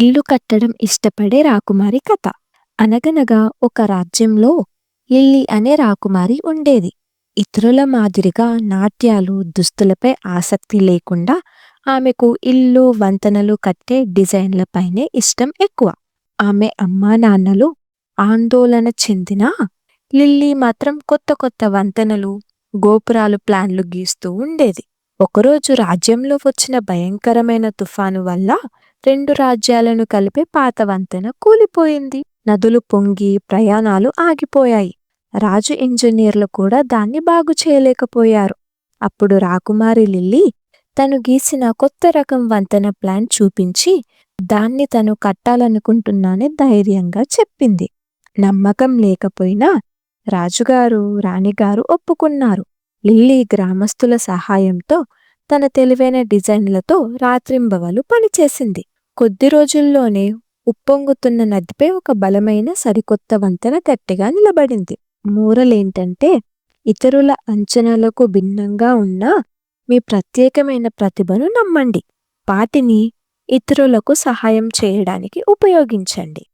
ఇల్లు కట్టడం ఇష్టపడే రాకుమారి కథ. అనగనగా ఒక రాజ్యంలో లిల్లీ అనే రాకుమారి ఉండేది. ఇతరుల మాదిరిగా నాట్యాలు దుస్తులపై ఆసక్తి లేకుండా ఆమెకు ఇల్లు వంతెనలు కట్టే డిజైన్లపైనే ఇష్టం ఎక్కువ. ఆమె అమ్మా నాన్నలు ఆందోళన చెందిన లిల్లీ మాత్రం కొత్త కొత్త వంతెనలు గోపురాలు ప్లాన్లు గీస్తూ ఉండేది. ఒకరోజు రాజ్యంలో వచ్చిన భయంకరమైన తుఫాను వల్ల రెండు రాజ్యాలను కలిపే పాత వంతెన కూలిపోయింది. నదులు పొంగి ప్రయాణాలు ఆగిపోయాయి. రాజు ఇంజనీర్లు కూడా దాన్ని బాగు చేయలేకపోయారు. అప్పుడు రాకుమారి లిల్లీ తను గీసిన కొత్త రకం వంతెన ప్లాన్ చూపించి దాన్ని తను కట్టాలనుకుంటున్నానని ధైర్యంగా చెప్పింది. నమ్మకం లేకపోయినా రాజుగారు రాణిగారు ఒప్పుకున్నారు. లిల్లీ గ్రామస్తుల సహాయంతో తన తెలివైన డిజైన్లతో రాత్రింబవలు పనిచేసింది. కొద్ది రోజుల్లోనే ఉప్పొంగుతున్న నదిపై ఒక బలమైన సరికొత్త వంతెన గట్టిగా నిలబడింది. మూరలేంటంటే ఇతరుల అంచనాలకు భిన్నంగా ఉన్న మీ ప్రత్యేకమైన ప్రతిభను నమ్మండి. వాటిని ఇతరులకు సహాయం చేయడానికి ఉపయోగించండి.